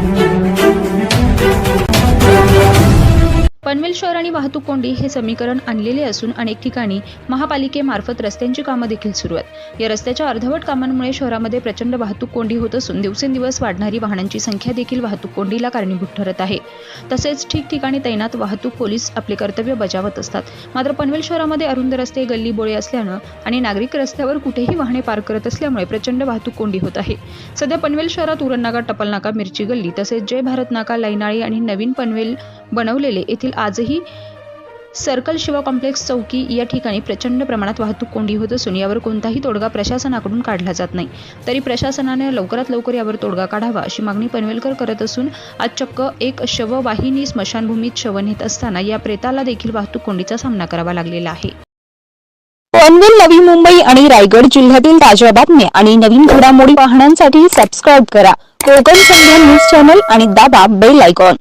Thank you. Panvel शहर आणि वाहतूक कोंडी हे समीकरण आणलेले असून अनेक ठिकाणी महापालिकेमार्फत रस्त्यांची कामं देखील सुरू आहेत. या रस्त्याच्या अर्धवट कामांमुळे शहरामध्ये प्रचंड वाहतूक कोंडी होत असून दिवसेंदिवस वाढणारी वाहनांची संख्या देखील वाहतूक कोंडीला कारणीभूत ठरत आहे. तसेच ठिकठिकाणी तैनात वाहतूक पोलीस आपले कर्तव्य बजावत असतात. मात्र पनवेल शहरामध्ये अरुंद रस्ते गल्ली बोळे असल्यानं आणि नागरिक रस्त्यावर कुठेही वाहने पार करत असल्यामुळे प्रचंड वाहतूक कोंडी होत आहे. सध्या पनवेल शहरात उरण नाका टपल नाका मिरची गल्ली तसेच जय भारत नाका लैनाळी आणि नवीन पनवेल बनवलेले येथील आजही सर्कल शिवा कॉम्प्लेक्स चौकी या ठिकाणी प्रचंड प्रमाणात वाहतूक कोंडी होत असून यावर कोणताही तोडगा प्रशासनाकडून काढला जात नाही. तरी प्रशासनाने लवकरात लवकर यावर तोडगा काढावा अशी मागणी पनवेलकर करत असून आज चक्क एक शववाहिनी स्मशानभूमीत शव नेत असताना या प्रेताला देखील वाहतूक कोंडीचा सामना करावा लागलेला आहे. पनवेल नवी मुंबई आणि रायगड जिल्ह्यातील ताज्या बातम्या आणि नवीन घडामोडी वाहनांसाठी सबस्क्राईब करा. कोकण संध्या न्यूज चॅनल आणि दाबा बेल आयकॉन